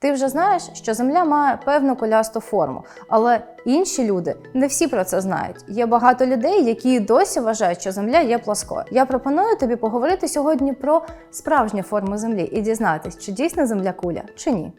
Ти вже знаєш, що Земля має певну колясту форму, але інші люди не всі про це знають. Є багато людей, які досі вважають, що Земля є плоскою. Я пропоную тобі поговорити сьогодні про справжню форму Землі і дізнатись, чи дійсно Земля куля, чи ні.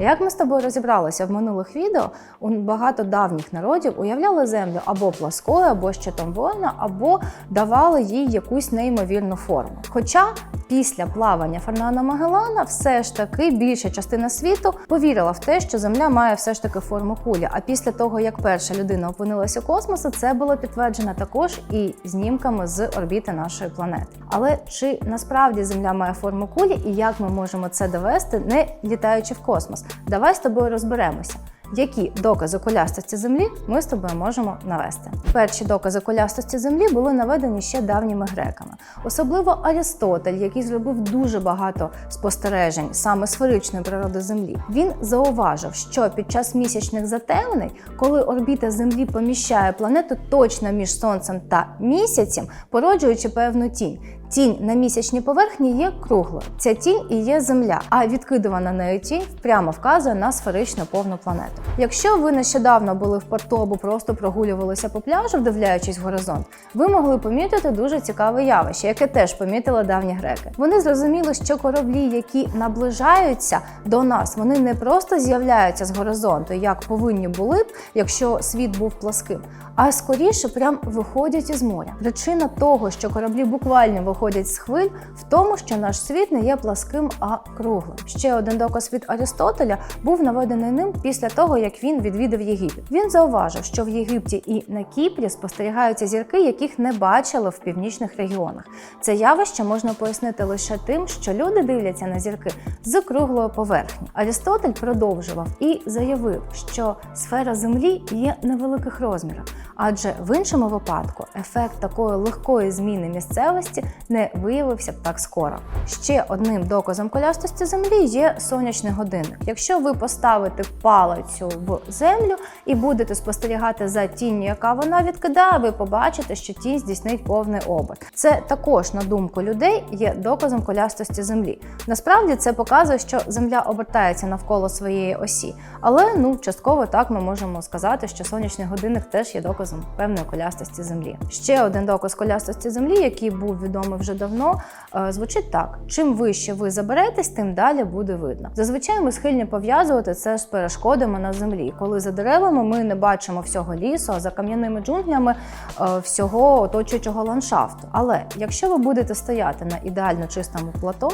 Як ми з тобою розібралися в минулих відео, у багато давніх народів уявляли землю або пласкою, або щитом воїна, або давали їй якусь неймовірну форму. Хоча після плавання Фернана Магеллана все ж таки більша частина світу повірила в те, що Земля має все ж таки форму кулі. А після того, як перша людина опинилася у космосі, це було підтверджено також і знімками з орбіти нашої планети. Але чи насправді Земля має форму кулі і як ми можемо це довести, не літаючи в космос? Давай з тобою розберемося. Які докази кулястості землі ми з тобою можемо навести? Перші докази кулястості землі були наведені ще давніми греками, особливо Арістотель, який зробив дуже багато спостережень саме сферичної природи землі. Він зауважив, що під час місячних затемнень, коли орбіта Землі поміщає планету точно між сонцем та місяцем, породжуючи певну тінь. Тінь на місячній поверхні є круглою. Ця тінь і є Земля, а відкидувана нею тінь прямо вказує на сферичну повну планету. Якщо ви нещодавно були в порту або просто прогулювалися по пляжу, вдивляючись в горизонт, ви могли помітити дуже цікаве явище, яке теж помітили давні греки. Вони зрозуміли, що кораблі, які наближаються до нас, вони не просто з'являються з горизонту, як повинні були б, якщо світ був пласким, а скоріше прям виходять із моря. Причина того, що кораблі буквально виходять з хвиль, в тому, що наш світ не є пласким, а круглим. Ще один доказ від Аристотеля був наведений ним після того, як він відвідав Єгипет. Він зауважив, що в Єгипті і на Кіпрі спостерігаються зірки, яких не бачили в північних регіонах. Це явище можна пояснити лише тим, що люди дивляться на зірки з круглої поверхні. Аристотель продовжував і заявив, що сфера Землі є невеликих розмірів, адже в іншому випадку ефект такої легкої зміни місцевості не виявився б так скоро. Ще одним доказом колястості Землі є сонячний годинник. Якщо ви поставите палицю в землю і будете спостерігати за тінню, яка вона відкидає, ви побачите, що тінь здійснить повний оберт. Це також, на думку людей, є доказом колястості Землі. Насправді це показує, що Земля обертається навколо своєї осі, але ну частково так ми можемо сказати, що сонячний годинник теж є доказом певної колястості Землі. Ще один доказ колястості Землі, який був відомий вже давно, е, звучить так: чим вище ви заберетесь, тим далі буде видно. Зазвичай ми схильні пов'язувати це з перешкодами на землі, коли за деревами ми не бачимо всього лісу, а за кам'яними джунглями е, всього оточуючого ландшафту. Але якщо ви будете стояти на ідеально чистому плато,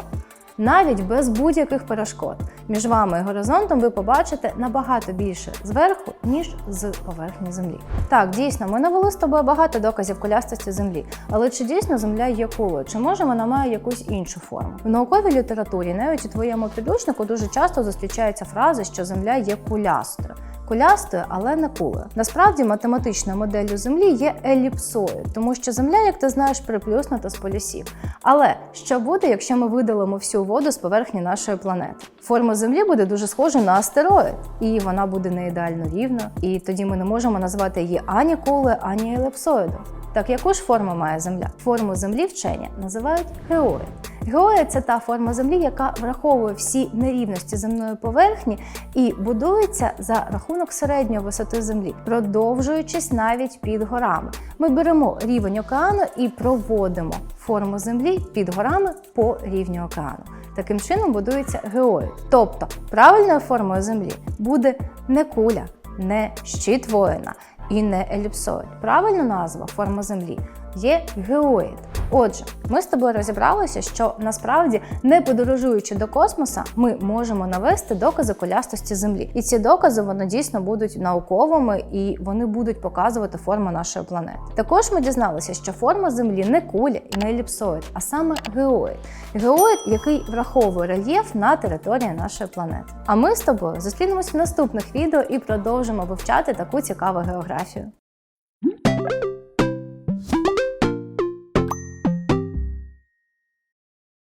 навіть без будь-яких перешкод між вами і горизонтом ви побачите набагато більше зверху, ніж з поверхні землі. Так, дійсно, ми навели з тобою багато доказів колястості землі, але чи дійсно земля є кулою? Чи може вона має якусь іншу форму? В науковій літературі, навіть у твоєму підручнику, дуже часто зустрічаються фрази, що земля є кулястою. Кулястою, але не кулею. Насправді математичною моделлю Землі є еліпсою, тому що Земля, як ти знаєш, приплюснута з полюсів. Але що буде, якщо ми видалимо всю воду з поверхні нашої планети? Форма Землі буде дуже схожа на астероїд, і вона буде не ідеально рівна. І тоді ми не можемо назвати її ані кулею, ані еліпсоїдом. Так яку ж форму має Земля? Форму Землі вчені називають геоїд. Геоїд – це та форма Землі, яка враховує всі нерівності земної поверхні і будується за рахунок середньої висоти Землі, продовжуючись навіть під горами. Ми беремо рівень океану і проводимо форму Землі під горами по рівню океану. Таким чином будується геоїд. Тобто правильною формою Землі буде не куля, не щит воїна і не еліпсоїд. Правильна назва форма Землі є геоїд. Отже, ми з тобою розібралися, що насправді, не подорожуючи до космоса, ми можемо навести докази колястості Землі. І ці докази вони дійсно будуть науковими і вони будуть показувати форму нашої планети. Також ми дізналися, що форма Землі не куля і не еліпсоїд, а саме геоїд. Геоїд, який враховує рельєф на території нашої планети. А ми з тобою зустрінемось в наступних відео і продовжимо вивчати таку цікаву географію.